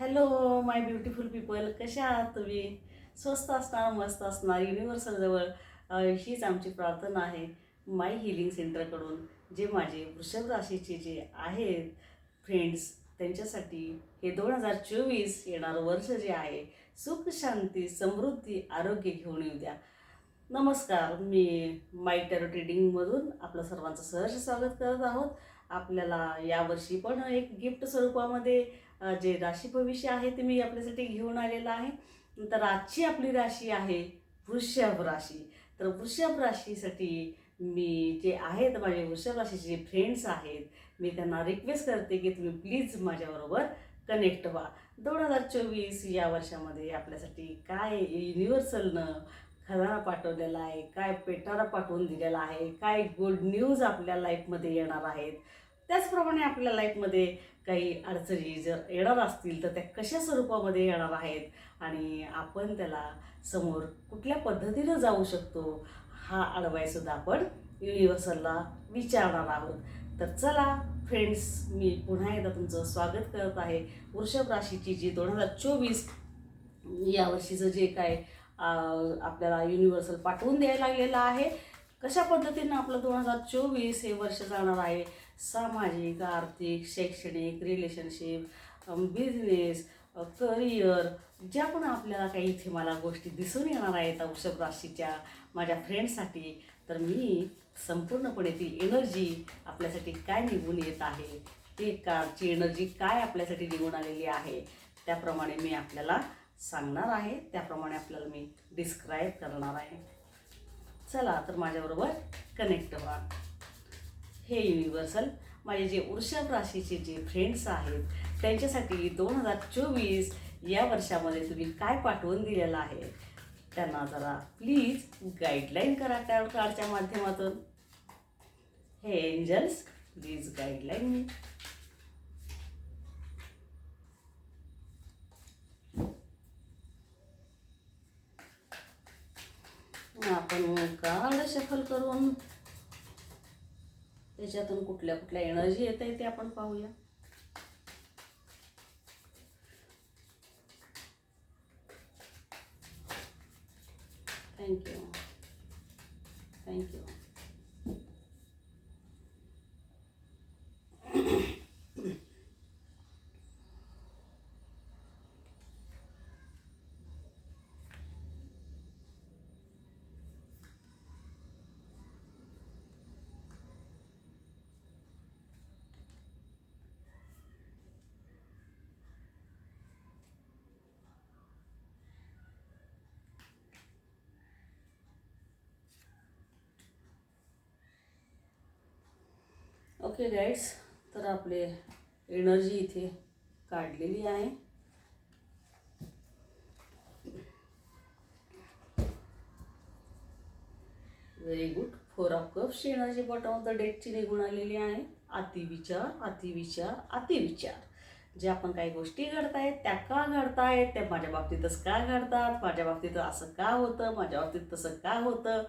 Hello माय beautiful people कशा आहात तुम्ही? स्वस्त असणार मस्त असणार युनिव्हर्सलजवळ हीच आमची प्रार्थना आहे माय हिलिंग सेंटरकडून जे माझे वृषभ राशीचे जे आहेत फ्रेंड्स त्यांच्यासाठी हे दोन हजार चोवीस येणारं वर्ष जे आहे सुख शांती समृद्धी आरोग्य घेऊन येऊ द्या नमस्कार मी माय टेरो ट्रेडिंगमधून आपलं सर्वांचं सहर्ष स्वागत करत आहोत. आपल्याला यावर्षी पण एक गिफ्ट स्वरूपामध्ये जे राशी भविष्य आहे ते मी आपल्यासाठी घेऊन आलेलं आहे. तर आजची आपली राशी आहे वृषभ राशी. तर वृषभ राशीसाठी मी जे आहेत माझे वृषभ राशीचे जे फ्रेंड्स आहेत मी त्यांना रिक्वेस्ट करते की तुम्ही प्लीज माझ्याबरोबर कनेक्ट व्हा. दोन हजार चोवीस या वर्षामध्ये आपल्यासाठी काय युनिव्हर्सलनं खजाना पाठवलेला आहे काय पेटारा पाठवून दिलेला आहे काय गुड न्यूज आपल्या लाईफमध्ये येणार आहेत. त्याचप्रमाणे आपल्या लाईफमध्ये काही अडचणी जर येणार असतील तर त्या कशा स्वरूपामध्ये येणार आहेत आणि आपण त्याला समोर कुठल्या पद्धतीनं जाऊ शकतो हा अडवायसुद्धा आपण युनिव्हर्सलला विचारणार आहोत. तर चला फ्रेंड्स मी पुन्हा एकदा तुमचं स्वागत करत आहे. वृषभ राशीची जी दोन हजार चोवीस यावर्षीचं जे काय आपल्याला युनिव्हर्सल पाठवून द्यायला लागलेलं आहे कशा पद्धतीनं आपलं दोन हजार चोवीस हे वर्ष जाणार आहे सामाजिक आर्थिक शैक्षणिक रिलेशनशिप बिझनेस करिअर ज्या पण आपल्याला काही इथे मला गोष्टी दिसून येणार आहेत वृषभ राशीच्या माझ्या फ्रेंडसाठी तर मी संपूर्णपणे ती एनर्जी आपल्यासाठी काय निघून येत आहे? ते कारची एनर्जी काय आपल्यासाठी निघून आलेली आहे? त्याप्रमाणे मी आपल्याला सांगणार आहे. त्याप्रमाणे आपल्याला मी डिस्क्राईब करणार आहे. चला तर माझ्याबरोबर कनेक्ट व्हा. हे युनिव्हर्सल माझे जे वृषभ राशीचे जे फ्रेंड्स आहेत त्यांच्यासाठी दोन हजार चोवीस या वर्षामध्ये तुम्ही काय पाठवून दिलेलं आहे? त्यांना जरा प्लीज गाईडलाईन करा त्या कार्डच्या माध्यमातून. हे एंजल्स प्लीज गाईडलाईन मी आपण कार्ड शफल करून त्याच्यातून कुठल्या कुठल्या एनर्जी येत आहे ते आपण पाहूया. थँक्यू थँक्यू ओके गाईड्स तर आपले एनर्जी इथे काढलेली आहे. व्हेरी गुड फोर ऑफ कप्सची एनर्जी बॉटम ऑफ द डेटची निघून आलेली आहे. अतिविचार अतिविचार अतिविचार जे आपण काही गोष्टी घडतायत त्या का घडतायत त्या माझ्या बाबतीतच का घडतात माझ्या बाबतीत असं का होतं माझ्या बाबतीत तसं का होतं?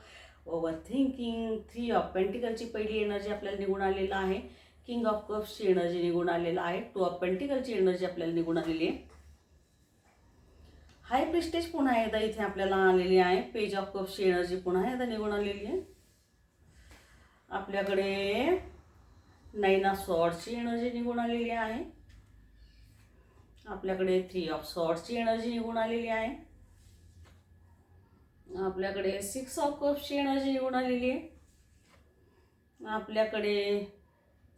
ओव्हर थिंकिंग थ्री ऑफ पेंटिकलची पहिली एनर्जी आपल्याला निघून आलेला आहे. किंग ऑफ कप्सची एनर्जी निघून आलेलं आहे. टू ऑफ पेंटिकलची एनर्जी आपल्याला निघून आलेली आहे. हाय प्रिस्टेज पुन्हा एकदा इथे आपल्याला आलेली आहे. पेज ऑफ कप्सची एनर्जी पुन्हा एकदा निघून आलेली आहे. आपल्याकडे नाईन ऑफ सॉर्डची एनर्जी निघून आलेली आहे. आपल्याकडे थ्री ऑफ सॉर्डची एनर्जी निघून आलेली आहे. आपल्याकडे सिक्स ऑफ कप्सची एनर्जी निघून आलेली आहे. आपल्याकडे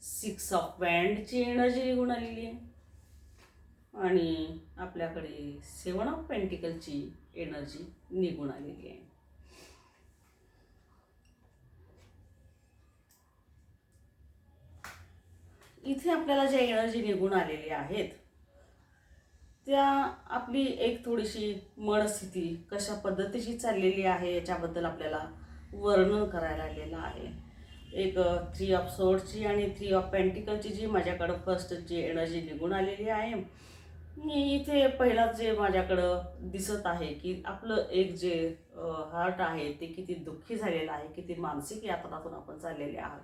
सिक्स ऑफ बँडची एनर्जी निघून आलेली आहे. आणि आपल्याकडे सेवन ऑफ पेंटिकलची एनर्जी निघून आलेली आहे. इथे आपल्याला ज्या एनर्जी निघून आलेल्या आहेत त्या आपली एक थोडीशी मनस्थिती कशा पद्धतीची चाललेली आहे याच्याबद्दल आपल्याला वर्णन करायला आलेलं आहे. एक थ्री ऑफ सोडची आणि थ्री ऑफ पेंटिकलची जी माझ्याकडं फर्स्टची एनर्जी निघून आलेली आहे. मी इथे पहिला जे माझ्याकडं दिसत आहे की आपलं एक जे हार्ट आहे ते किती दुःखी झालेलं आहे किती मानसिक यातनातून आपण चाललेले आहात.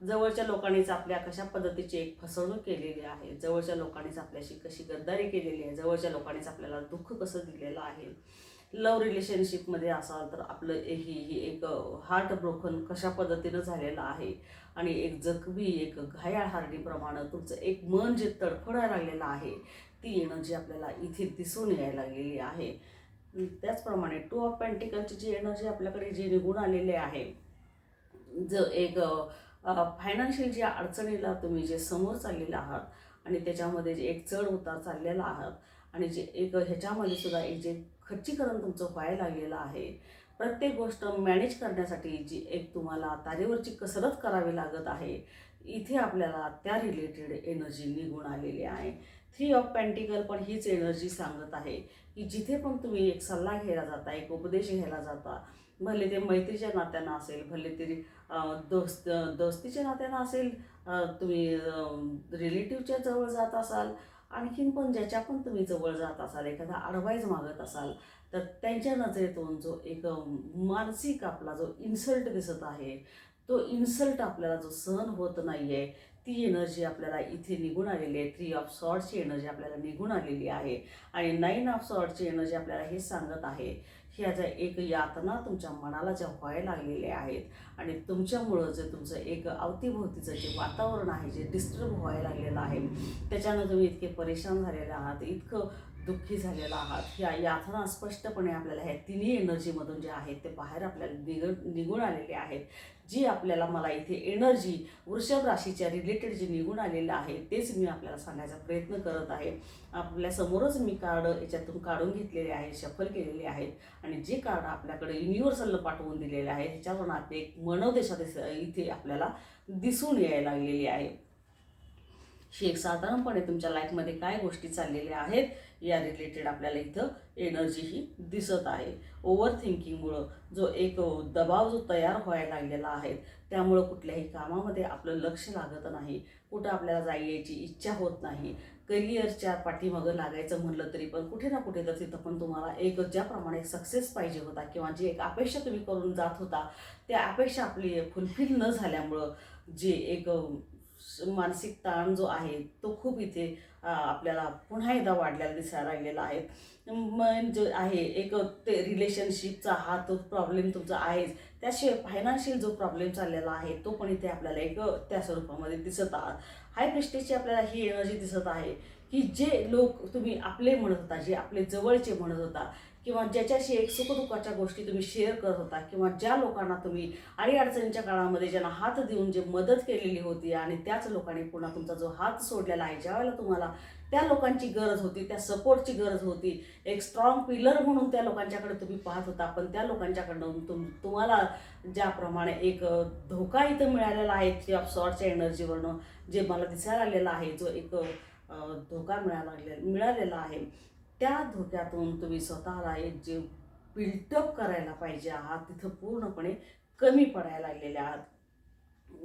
जवळच्या लोकांनीच आपल्या कशा पद्धतीची एक फसवणूक केलेली आहे? जवळच्या लोकांनीच आपल्याशी कशी गद्दारी केलेली आहे? जवळच्या लोकांनीच आपल्याला दुःख कसं दिलेलं आहे? लव रिलेशनशिपमध्ये असाल तर आपलं ही ही एक हार्ट ब्रोकन कशा पद्धतीनं झालेलं आहे? आणि एक जखमी एक घायाळ हार्डीप्रमाणे तुमचं एक मन जे तडफडायला लागलेलं आहे ती एनर्जी आपल्याला इथे दिसून यायला लागलेली आहे. त्याचप्रमाणे टू ऑफ पॅन्टिकलची जी एनर्जी आपल्याकडे जी निघून आलेली आहे ज एक फायनान्शियल ज्या अडचणीला तुम्ही जे समोर चाललेले आहात आणि त्याच्यामध्ये जे एक चढ उतार चाललेला आहात आणि जे एक ह्याच्यामध्ये सुद्धा एक जे खच्चीकरण तुमचं व्हायला लागलेलं आहे प्रत्येक गोष्ट मॅनेज करण्यासाठी जी एक तुम्हाला तारेवरची कसरत करावी लागत आहे इथे आपल्याला त्या रिलेटेड एनर्जी निघून आलेली आहे. थ्री ऑफ पॅन्टिकल पण हीच एनर्जी सांगत आहे की जिथे पण तुम्ही एक सल्ला घ्यायला जाता एक उपदेश घ्यायला जाता भले ते मैत्रीच्या नात्यानं असेल भले ते दोस्त दोस्तीच्या नात्यानं असेल तुम्ही रिलेटिव्हच्या जवळ जात असाल आणखीन पण ज्याच्या पण तुम्ही जवळ जात असाल एखादा अडवाईज मागत असाल तर त्यांच्या नजरेतून जो एक मानसिक आपला जो इन्सल्ट दिसत आहे तो इन्सल्ट आपल्याला जो सहन होत नाही आहे ती एनर्जी आपल्याला इथे निघून आलेली आहे. थ्री ऑफ सॉर्टची एनर्जी आपल्याला निघून आलेली आहे. आणि नाईन ऑफ सॉर्टची एनर्जी आपल्याला हे सांगत आहे ह्या ज्या एक यातना तुमच्या मनाला ज्या व्हायला लागलेल्या आहेत आणि तुमच्यामुळं जे तुमचं एक अवतीभोवतीचं जे वातावरण आहे जे डिस्टर्ब व्हायला लागलेलं आहे त्याच्यानं तुम्ही इतके परेशान झालेले आहात. इतकं दुःखी झालेला आहात. ह्या यातना स्पष्टपणे आपल्याला ह्या तिन्ही एनर्जीमधून जे आहेत ते बाहेर आपल्याला निघ निघून आलेले आहेत. जी आपल्याला मला इथे एनर्जी वृषभ राशीच्या रिलेटेड जे निघून आलेलं आहे तेच मी आपल्याला सांगायचा प्रयत्न करत आहे. आपल्यासमोरच मी कार्ड याच्यातून काढून घेतलेले आहे शफल केलेले आहेत. आणि जे कार्ड आपल्याकडे युनिव्हर्सलला पाठवून दिलेले आहे ह्याच्यावरून आता एक मनोदेशात इथे आपल्याला दिसून यायला लागलेली आहे. ही एक साधारणपणे तुमच्या लाईफमध्ये काय गोष्टी चाललेल्या आहेत या रिलेटेड आपल्याला इथं एनर्जी ही दिसत आहे. ओव्हर थिंकिंगमुळं जो एक दबाव जो तयार व्हायला लागलेला आहे त्यामुळं कुठल्याही कामामध्ये आपलं लक्ष लागत नाही. कुठं आपल्याला जायची इच्छा होत नाही. करिअरच्या पाठीमागं लागायचं म्हणलं तरी पण कुठे ना कुठे तर तिथं पण तुम्हाला एक ज्याप्रमाणे सक्सेस पाहिजे होता किंवा जी एक अपेक्षा तुम्ही करून जात होता त्या अपेक्षा आपली फुलफिल न झाल्यामुळं जे एक मानसिक ताण जो आहे तो खूप इथे आपल्याला पुन्हा एकदा वाढलेला दिसायला राहिलेला आहे. म्हणजे आहे एक ते रिलेशनशिपचा हा तो प्रॉब्लेम तुमचा आहेच. त्याशिवाय फायनान्शियल जो प्रॉब्लेम चाललेला आहे तो पण इथे आपल्याला एक त्या स्वरूपामध्ये दिसत आहात. हाय प्रेस्टेजची आपल्याला ही एनर्जी दिसत आहे की जे लोक तुम्ही आपले म्हणत होता जे आपले जवळचे म्हणत होता किंवा ज्याच्याशी एक सुखदुःखाच्या गोष्टी तुम्ही शेअर करत होता किंवा ज्या लोकांना तुम्ही अडीअडचणीच्या काळामध्ये ज्यांना हात देऊन जे मदत केलेली होती आणि त्याच लोकांनी पुन्हा तुमचा जो हात सोडलेला आहे ज्यावेळेला तुम्हाला त्या लोकांची गरज होती त्या सपोर्टची गरज होती एक स्ट्रॉंग पिलर म्हणून त्या लोकांच्याकडे तुम्ही पाहत होता पण त्या लोकांच्याकडनं तुम तुम्हाला ज्याप्रमाणे एक धोका इथं मिळालेला आहे की ऑफ सॉर्टच्या एनर्जीवरनं जे मला दिसायला आलेला आहे जो एक धोका मिळाला मिळालेला आहे. त्या धोक्यातून तुम्ही स्वतःला एक जे बिल्टअप करायला पाहिजे आहात तिथं पूर्णपणे कमी पडायला लागलेले आहात.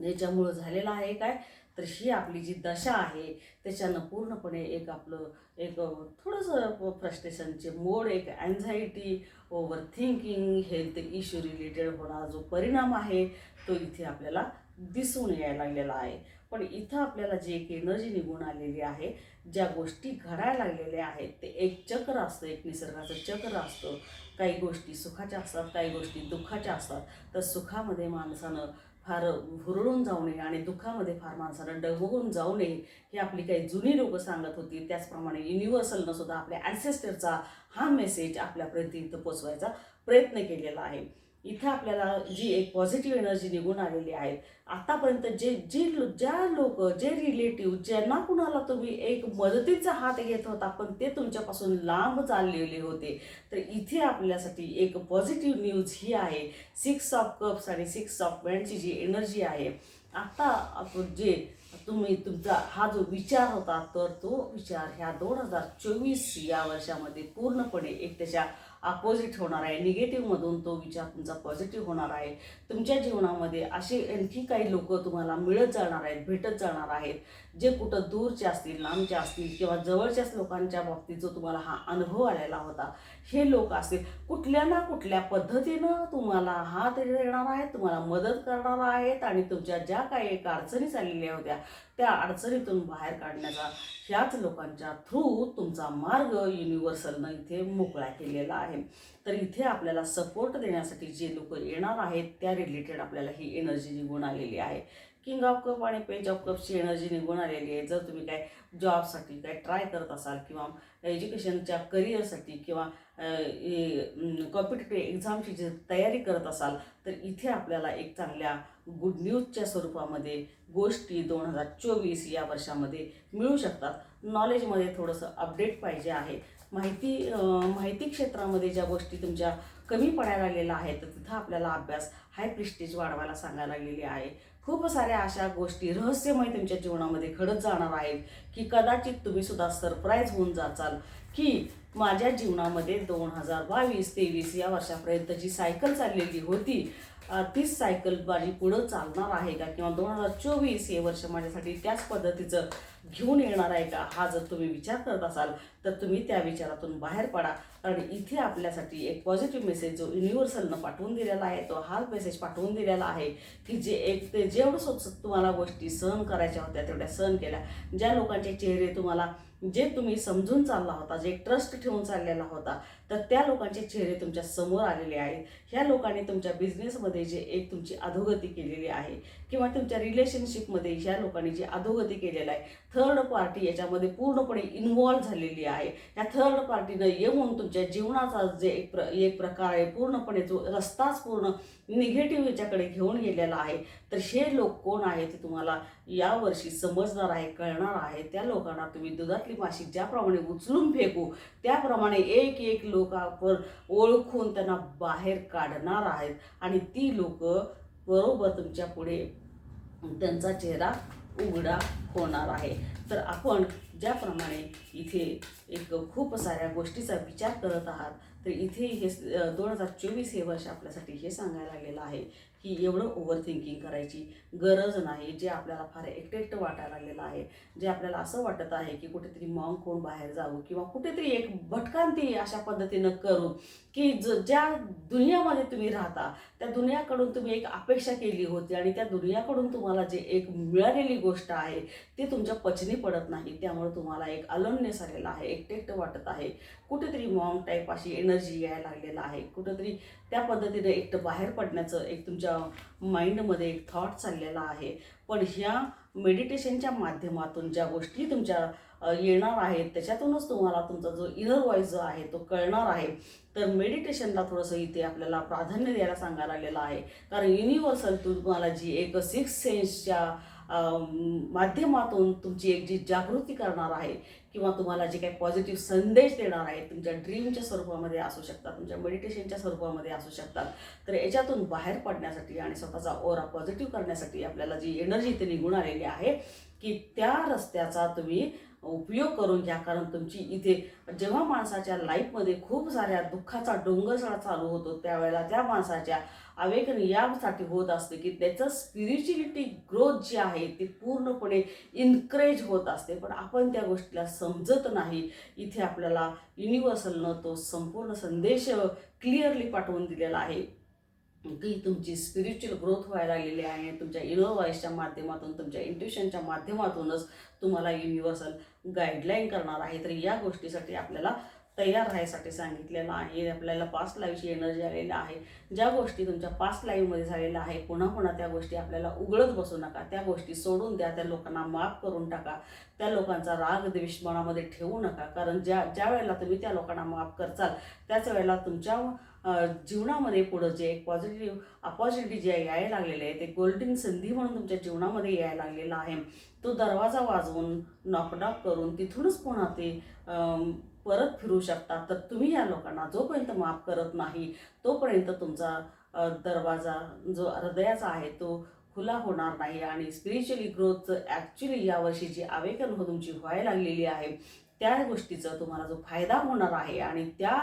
याच्यामुळं झालेलं आहे काय? तर ही आपली जी दशा आहे त्याच्यानं पूर्णपणे एक आपलं एक थोडंसं फ्रस्ट्रेशनचे मोड एक anxiety over thinking health issue related होणारा जो परिणाम आहे तो इथे आपल्याला दिसून यायला लागलेला आहे. पण इथं आपल्याला जी एक एनर्जी निघून आलेली आहे ज्या गोष्टी घडायला लागलेल्या आहेत ते एक चक्र असतं एक निसर्गाचं चक्र असतं. काही गोष्टी सुखाच्या असतात काही गोष्टी दुःखाच्या असतात. तर सुखामध्ये माणसानं फार हुरळून जाऊ नये आणि दुःखामध्ये फार माणसानं डगमगून जाऊ नये ही आपली काही जुनी लोकं सांगत होती. त्याचप्रमाणे युनिव्हर्सलनं सुद्धा आपल्या ॲन्सेस्टरचा हा मेसेज आपल्यापर्यंत इथं पोचवायचा प्रयत्न केलेला आहे. इथं आपल्याला जी एक पॉझिटिव्ह एनर्जी निघून आलेली आहे आतापर्यंत जे जे लो- ज्या लोक जे रिलेटिव्ह ज्यांना कुणाला तुम्ही एक मदतीचा हात घेत होता पण ते तुमच्यापासून लांब चाललेले होते तर इथे आपल्यासाठी एक पॉझिटिव्ह न्यूज ही आहे. सिक्स ऑफ कप्स आणि सिक्स ऑफ वँडची जी एनर्जी आहे. आत्ता आपण जे तुम्ही तुमचा हा जो विचार होता तर तो विचार ह्या दोन हजार चोवीस या वर्षामध्ये पूर्णपणे एक त्याच्या अपोजिट होणार आहे. निगेटिव्हमधून तो विचार तुमचा पॉझिटिव्ह होणार आहे. तुमच्या जीवनामध्ये असे आणखी काही लोक तुम्हाला मिळत जाणार आहेत भेटत जाणार आहेत जे कुठं दूरचे असतील लांबचे असतील किंवा जवळच्याच लोकांच्या बाबतीत जो तुम्हाला हा अनुभव आलेला होता हे लोक असतील कुठल्या ना कुठल्या पद्धतीनं तुम्हाला हात देणार आहेत तुम्हाला मदत करणार आहेत आणि तुमच्या ज्या काही एक अडचणी चाललेल्या होत्या त्या अडचणीतून बाहेर काढण्याचा ह्याच लोकांच्या थ्रू तुमचा मार्ग युनिव्हर्सलनं इथे मोकळा केलेला आहे. तर इथे आपल्याला सपोर्ट देण्यासाठी जे लोक येणार आहेत त्या रिलेटेड आपल्याला ही एनर्जी निघून आलेली आहे. किंग ऑफ कप आणि पेज ऑफ कपची एनर्जी निघून आलेली आहे. जर तुम्ही काय जॉबसाठी काय ट्राय करत असाल किंवा एज्युकेशनच्या करिअरसाठी किंवा कॉम्पिटेटिव्ह एक्झामची जी तयारी करत असाल तर इथे आपल्याला एक चांगल्या गुड न्यूजच्या स्वरूपामध्ये गोष्टी दोन हजार चोवीस या वर्षामध्ये मिळू शकतात. नॉलेजमध्ये थोडंसं अपडेट पाहिजे आहे. माहिती माहिती क्षेत्रामध्ये ज्या गोष्टी तुमच्या कमी पडायला लागलेल्या आहेत तर तिथं आपल्याला अभ्यास हाय प्रिस्टेज वाढवायला सांगायला लागलेली आहे. खूप साऱ्या अशा गोष्टी रहस्यमय तुमच्या जीवनामध्ये घडत जाणार आहेत की कदाचित तुम्ही सुद्धा सरप्राईज होऊन जाचाल की माझ्या जीवनामध्ये दोन हजार बावीस तेवीस या वर्षापर्यंत जी सायकल चाललेली होती तीच सायकल माझी पुढं चालणार आहे का? किंवा दोन हजार चोवीस हे वर्ष माझ्यासाठी त्याच पद्धतीचं घेऊन येणार आहे का? हा जर तुम्ही विचार करत असाल तर तुम्ही त्या विचारातून बाहेर पडा. कारण इथे आपल्यासाठी एक पॉझिटिव्ह मेसेज जो युनिव्हर्सलनं पाठवून दिलेला आहे तो हा मेसेज पाठवून दिलेला आहे की जे एक ते जेवढं सोच तुम्हाला गोष्टी सहन करायच्या होत्या तेवढ्या सहन केल्या. ज्या लोकांचे चेहरे तुम्हाला जे तुम्ही समजून चालला होता जे ट्रस्ट ठेवून चाललेला होता तर त्या लोकांचे चेहरे तुमच्यासमोर आलेले आहेत. ह्या लोकांनी तुमच्या बिझनेसमध्ये जे एक तुमची अधोगती केलेली आहे किंवा तुमच्या रिलेशनशिपमध्ये ह्या लोकांनी जी अधोगती केलेलं आहे थर्ड पार्टी याच्यामध्ये पूर्णपणे इन्वॉल्व्ह झालेली आहे. त्या थर्ड पार्टीनं येऊन तुमच्या जीवनाचा जे एक प्र एक प्रकार आहे पूर्णपणे जो रस्ताच पूर्ण निगेटिव्ह याच्याकडे घेऊन गेलेला आहे. तर हे लोक कोण आहे ते तुम्हाला यावर्षी समजणार आहे कळणार आहे. त्या लोकांना तुम्ही दुधातली माशी ज्याप्रमाणे उचलून फेकू त्याप्रमाणे एक एक लोक आपण ओळखून त्यांना बाहेर काढणार आहेत. आणि ती लोक बरोबर तुमच्यापुढे त्यांचा चेहरा उघडा होणार आहे. तर आपण ज्याप्रमाणे इथे एक खूप साऱ्या गोष्टीचा विचार करत आहात तर इथे हे दोन हजार चोवीस हे वर्ष आपल्यासाठी हे सांगायला लागलेलं आहे की एवढं ओव्हर थिंकिंग करायची गरज नाही जे आपल्याला फार एकटेक्ट वाटायला लागलेलं आहे. जे आपल्याला असं वाटत आहे की कुठेतरी मॉंग कोण बाहेर जावं किंवा कुठेतरी एक भटकांती अशा पद्धतीनं करू की ज ज्या दुनियामध्ये तुम्ही राहता त्या दुनियाकडून तुम्ही एक अपेक्षा केली होती आणि त्या दुनियाकडून तुम्हाला जे एक मिळालेली गोष्ट आहे ते तुमच्या पचनी पडत नाही. त्यामुळे तुम्हाला एक अलोननेस आलेला आहे एकटेक्ट वाटत आहे. कुठेतरी मॉंग टाईप अशी एनर्जी यायला लागलेला आहे. कुठंतरी त्या पद्धतीने एक बाहेर पडण्याचं एक तुमच्या माइंडमध्ये एक थॉट चाललेला आहे. पण ह्या मेडिटेशनच्या माध्यमातून ज्या गोष्टी तुमच्या येणार आहेत त्याच्यातूनच तुम्हाला तुमचा जो इनर व्हॉइस जो आहे तो कळणार आहे. तर मेडिटेशनला थोडंसं इथे आपल्याला प्राधान्य द्यायला सांगायला आलेलं आहे. कारण युनिव्हर्सल तुम्हाला जी एक सिक्स सेन्सच्या माध्यमातून तुमची एक जी जागृती करणार आहे किंवा तुम्हाला जे काही पॉझिटिव्ह संदेश देणार आहेत तुमच्या ड्रीमच्या स्वरूपामध्ये असू शकतात तुमच्या मेडिटेशनच्या स्वरूपामध्ये असू शकतात तर याच्यातून बाहेर पडण्यासाठी आणि स्वतःचा ओरा पॉझिटिव्ह करण्यासाठी आपल्याला जी एनर्जी इथे निघून आलेली आहे की त्या रस्त्याचा तुम्ही उपयोग करून घ्या. कारण तुमची इथे जेव्हा माणसाच्या लाईफमध्ये खूप साऱ्या दुःखाचा डोंगरसळा चालू होतो त्यावेळेला त्या माणसाच्या अवेकन यासाठी होत असते की त्याचं स्पिरिच्युलिटी ग्रोथ जी आहे ती पूर्णपणे इन्करेज होत असते. पण आपण त्या गोष्टीला समजत नाही. इथे आपल्याला युनिव्हर्सलनं तो संपूर्ण संदेश क्लिअरली पाठवून दिलेला आहे. की तुमची स्पिरिच्युअल ग्रोथ व्हायला लागलेली आहे. तुमच्या इनर माध्यमातून तुमच्या इंट्युशनच्या माध्यमातूनच तुम्हाला युनिव्हर्सल गाईडलाईन करणार आहे. तर या गोष्टीसाठी आपल्याला तयार राहायसाठी सांगितलेलं आहे. आपल्याला पास्ट लाईफची एनर्जी आलेली आहे. ज्या गोष्टी तुमच्या पास्ट लाईफमध्ये झालेल्या आहे पुन्हा पुन्हा त्या गोष्टी आपल्याला उघडत बसू नका. त्या गोष्टी सोडून द्या. त्या लोकांना माफ करून टाका. त्या लोकांचा राग द्वेष मनामध्ये ठेवू नका. कारण ज्या ज्या वेळेला तुम्ही त्या लोकांना माफ करचाल त्याच वेळेला तुमच्या जीवनामध्ये पुढं जे एक पॉझिटिव्ह अपॉर्च्युनिटी जे यायला लागलेले आहे ते गोल्डन संधी म्हणून तुमच्या जीवनामध्ये यायला लागलेला आहे. तो दरवाजा वाजवून नॉकडाक करून तिथूनच पुन्हा ते परत फिरू शकतात. तर तुम्ही या लोकांना जोपर्यंत माफ करत नाही तोपर्यंत तुमचा दरवाजा जो हृदयाचा आहे तो खुला होणार नाही. आणि स्पिरिच्युअली ग्रोथचं ॲक्च्युली यावर्षी जी आवेगन हो तुमची व्हायला लागलेली आहे त्या गोष्टीचा तुम्हाला जो फायदा होणार आहे आणि त्या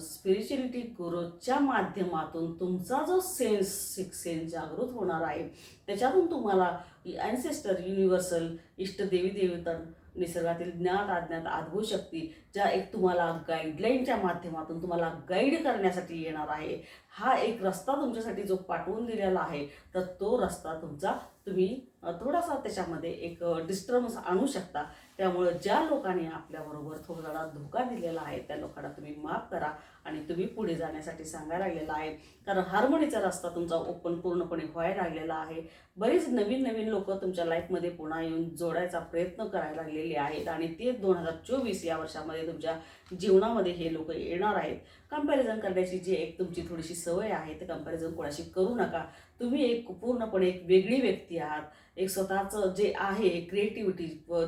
स्पिरिच्युअलिटी ग्रोथच्या माध्यमातून तुमचा जो सेन्स सिक्स सेन्स जागृत होणार आहे त्याच्यातून तुम्हाला ॲन्सेस्टर युनिव्हर्सल इष्टदेवी देवता निसर्गातील ज्ञात अज्ञात अद्भुत शक्ती ज्या एक तुम्हाला गाईडलाईनच्या माध्यमातून तुम्हाला गाईड करण्यासाठी येणार आहे हा एक रस्ता तुमच्यासाठी जो पाठवून दिलेला आहे तर तो रस्ता तुमचा तुम्ही थोडासा त्याच्यामध्ये एक डिस्टर्बन्स आणू शकता. त्यामुळं ज्या लोकांनी आपल्याबरोबर थोडा धोका दिलेला आहे त्या लोकांना तुम्ही माफ करा आणि तुम्ही पुढे जाण्यासाठी सांगायला लागलेला आहे. कारण हार्मोनीचा रस्ता तुमचा ओपन पूर्णपणे व्हायला लागलेला आहे. बरीच नवीन नवीन लोक तुमच्या लाईफमध्ये पुन्हा येऊन जोडायचा प्रयत्न करायला लागलेले आहेत आणि ते दोन हजार चोवीस या वर्षामध्ये तुमच्या जीवनामध्ये हे लोक येणार आहेत. कंपॅरिझन करण्याची जी एक तुमची थोडीशी सवय आहे ते कंपॅरिझन कोणाशी करू नका. तुम्ही एक पूर्णपणे एक वेगळी व्यक्ती आहात. एक स्वतःचं जे आहे क्रिएटिव्हिटी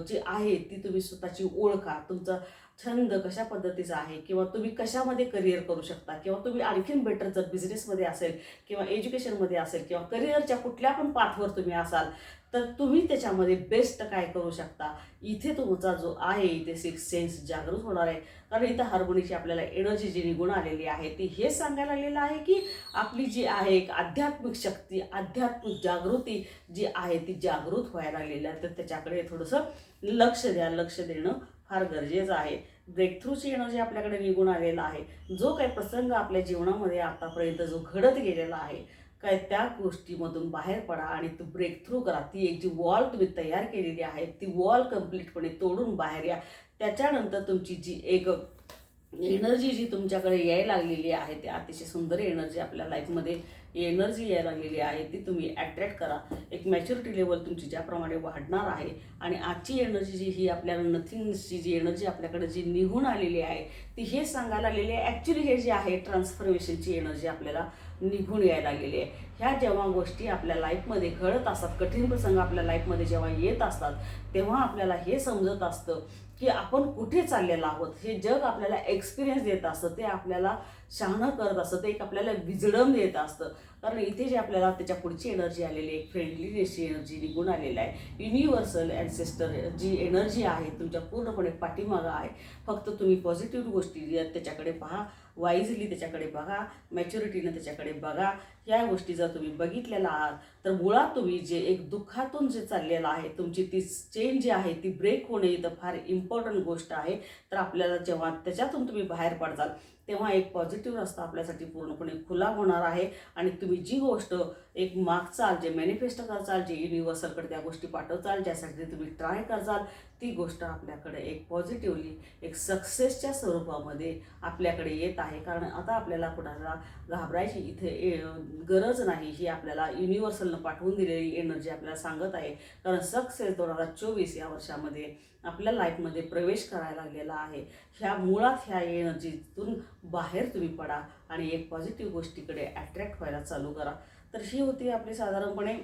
जे आहे ती तुम्ही स्वतःची ओळखा तुमचा छंद कशा पद्धतीचा आहे किंवा तुम्ही कशामध्ये करिअर करू शकता किंवा तुम्ही आणखीन बेटर जर बिझनेसमध्ये असेल किंवा एज्युकेशनमध्ये असेल किंवा करिअरच्या कुठल्या पण पाथवर तुम्ही असाल तर तुम्ही त्याच्यामध्ये बेस्ट काय करू शकता? इथे तुमचा जो आहे इथे सिक्स सेन्स जागृत होणार आहे. कारण इथं हार्मोनीची आपल्याला एनर्जी जी निघून आलेली आहे ती हे सांगायला आलेलं आहे की आपली जी आहे एक आध्यात्मिक शक्ती आध्यात्मिक जागृती जी आहे ती जागृत व्हायला लागलेली आहे. तर त्याच्याकडे थोडंसं लक्ष द्या. लक्ष देणं फार गरजेचं आहे. ब्रेकथ्रूची एनर्जी आपल्याकडे निघून आलेला आहे. जो काही प्रसंग आपल्या जीवनामध्ये आतापर्यंत जो घडत गेलेला आहे काय त्या गोष्टीमधून बाहेर पडा आणि तो ब्रेक थ्रू करा. ती एक जी वॉल तुम्ही तयार केलेली आहे ती वॉल कम्प्लीटपणे तोडून बाहेर या. त्याच्यानंतर तुमची जी एक एनर्जी जी तुमच्याकडे यायला लागलेली आहे ती अतिशय सुंदर एनर्जी आपल्या लाईफमध्ये एनर्जी यायला लागलेली आहे ती तुम्ही ॲट्रॅक्ट करा. एक मॅच्युरिटी लेवल तुमची ज्याप्रमाणे वाढणार आहे आणि आजची एनर्जी जी ही आपल्याला नथिंगची जी एनर्जी आपल्याकडे जी निघून आलेली आहे ती हे सांगायला आलेली आहे. ॲक्च्युली हे जे आहे ट्रान्सफॉर्मेशनची एनर्जी आपल्याला निघून यायला गेले आहे ह्या जेव्हा गोष्टी आपल्या लाईफमध्ये घडत असतात कठीण प्रसंग आपल्या लाईफमध्ये जेव्हा येत असतात तेव्हा आपल्याला हे समजत असतं की आपण कुठे चाललेलं आहोत. हे जग आपल्याला एक्सपिरियन्स देत असतं ते आपल्याला शहाणं करत असतं ते एक आपल्याला विजडम देत असतं. कारण इथे जे आपल्याला त्याच्या पुढची एनर्जी आलेली आहे फ्रेंडलीनेसची एनर्जी निघून आलेली आहे. युनिव्हर्सल अँसेस्टर जी एनर्जी आहे तुमच्या पूर्णपणे पाठीमागं आहे. फक्त तुम्ही पॉझिटिव्ह गोष्टी त्याच्याकडे पहा वाईजली त्याच्याकडे बघा मॅच्युरिटीनं त्याच्याकडे बघा. या गोष्टी जर तुम्ही बघितलेला आहात तर मुळात तुम्ही जे एक दुःखातून जे चाललेलं आहे तुमची ती चेन जी आहे ती ब्रेक होणे ही तर फार इम्पॉर्टंट गोष्ट आहे. तर आपल्याला जेव्हा त्याच्यातून तुम्ही बाहेर पडताल तेव्हा एक पॉझिटिव्ह रस्ता आपल्यासाठी पूर्णपणे खुला होणार आहे. आणि तुम्ही जी गोष्ट एक मागचाल जे मॅनिफेस्टो करचाल जे युनिव्हर्सलकडे त्या गोष्टी पाठवचाल ज्यासाठी तुम्ही ट्राय करचाल ती गोष्ट आपल्याकडे एक पॉझिटिव्हली एक सक्सेसच्या स्वरूपामध्ये आपल्याकडे येत आहे. कारण आता आपल्याला कुणाला घाबरायची इथे ए- गरज नाही ही आपल्याला युनिव्हर्सलनं पाठवून दिलेली एनर्जी आपल्याला सांगत आहे. कारण सक्सेस दोन हजार चोवीस या वर्षामध्ये आपल्या लाईफमध्ये प्रवेश करायला लागलेला आहे. ह्या मुळात ह्या एनर्जीतून बाहेर तुम्ही पडा आणि एक पॉझिटिव्ह गोष्टीकडे अट्रॅक्ट व्हायला चालू करा. तर ही होती आपली साधारणपणे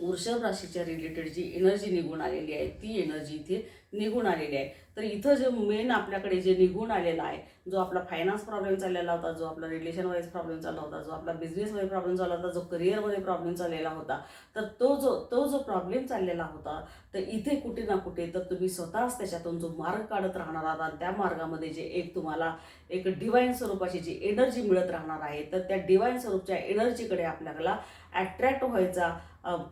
वृषभ राशीच्या रिलेटेड जी एनर्जी निघून आलेली आहे ती एनर्जी इथे निघून आलेली आहे. तर इथं जे मेन आपल्याकडे जे निघून आलेला आहे जो आपला फायनान्स प्रॉब्लेम चाललेला होता जो आपला रिलेशन वाईज प्रॉब्लेम चालला होता जो आपला बिझनेसमध्ये प्रॉब्लेम चालला होता जो करिअरमध्ये प्रॉब्लेम चाललेला होता तर तो जो तो जो प्रॉब्लेम चाललेला होता तर इथे कुठे ना कुठे तर तुम्ही स्वतःच त्याच्यातून जो मार्ग काढत राहणार आहात आणि त्या मार्गामध्ये जे एक तुम्हाला एक डिवाईन स्वरूपाची जी एनर्जी मिळत राहणार आहे तर त्या डिवाईन स्वरूपच्या एनर्जीकडे आपल्याला ॲट्रॅक्ट व्हायचा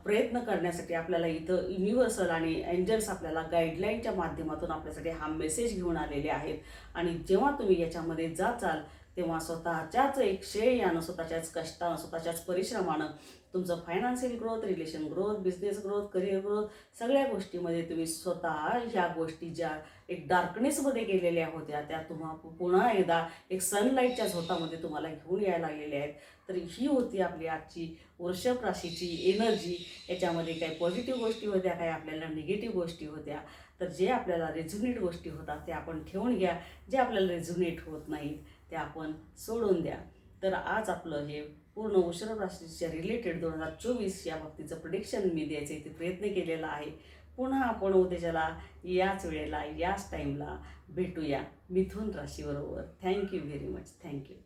प्रयत्न करण्यासाठी आपल्याला इथं युनिव्हर्सल आणि एंजल्स आपल्याला गाईडलाईनच्या माध्यमातून आपल्यासाठी हा मेसेज घेऊन आलेले आहेत. आणि जेव्हा तुम्ही याच्यामध्ये जाचाल तेव्हा स्वतःच्याच एक श्रेयानं स्वतःच्याच कष्टानं स्वतःच्याच परिश्रमानं तुमचं financial growth relation growth business growth career growth सगळ्या गोष्टीमध्ये तुम्ही स्वतः ह्या गोष्टी ज्या एक डार्कनेसमध्ये गेलेल्या होत्या त्या तुम्हा पुन्हा एकदा एक सनलाईटच्या झोतामध्ये तुम्हाला घेऊन यायला लागलेल्या आहेत. तर ही होती आपली आजची वृषभ राशीची एनर्जी याच्यामध्ये काही पॉझिटिव्ह गोष्टी होत्या काही आपल्याला निगेटिव्ह गोष्टी होत्या. तर जे आपल्याला रेझुनेट गोष्टी होतात ते आपण ठेवून घ्या. जे आपल्याला रेझुनेट होत नाहीत ते आपण सोडून द्या. तर आज आपलं हे पूर्ण वृषभ राशीच्या रिलेटेड दोन हजार चोवीस या बाबतीचं प्रिडिक्शन मी द्यायचं इथे प्रयत्न केलेला आहे. पुन्हा आपण उद्याच्याला याच वेळेला याच टाईमला भेटूया Mithun राशीबरोबर. Thank you very much thank you